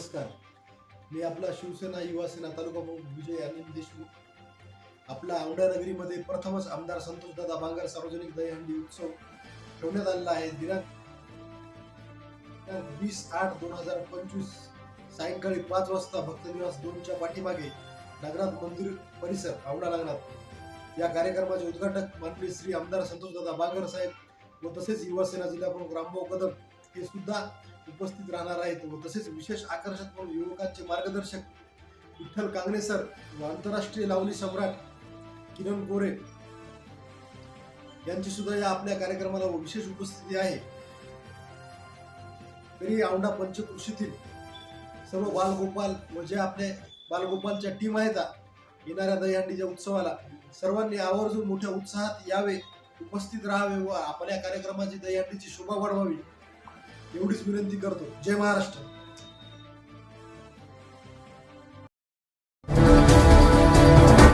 नमस्कार. मी आपला शिवसेना युवासेना तालुका प्रमुख विजय अनिल देशमुख. आपला औंढा नगरीमध्ये प्रथमच आमदार संतोषदादा बांगर सार्वजनिक दहीहंडी उत्सव ठेवण्यात आलेला आहे. दिनांक वीस आठ दोन हजार पंचवीस सायंकाळी पाच वाजता भक्तनिवास दोनच्या पाठीमागे नागनाथ मंदिर परिसर औंढा नागनाथ. या कार्यक्रमाचे उद्घाटक माननीय श्री आमदार संतोषदादा बांगर साहेब व तसेच युवासेना जिल्हा प्रमुख रामभाऊ कदम हे सुद्धा उपस्थित राहणार आहेत व तसेच विशेष आकर्षक म्हणून युवकांचे मार्गदर्शक विठ्ठल कांगणे सर व आंतरराष्ट्रीय लावणी सम्राट किरण गोरे यांची सुद्धा या आपल्या कार्यक्रमाला विशेष उपस्थिती आहे. तरी औंढा पंचकृषीतील सर्व बालगोपाल व जे आपले बालगोपालच्या टीम आहेत येणाऱ्या दहीहंडीच्या उत्सवाला सर्वांनी आवर्जून मोठ्या उत्साहात यावे उपस्थित राहावे व आपल्या कार्यक्रमाची दहीहंडीची शोभा वाढवावी. एवढीच विनंती करतो. जय महाराष्ट्र.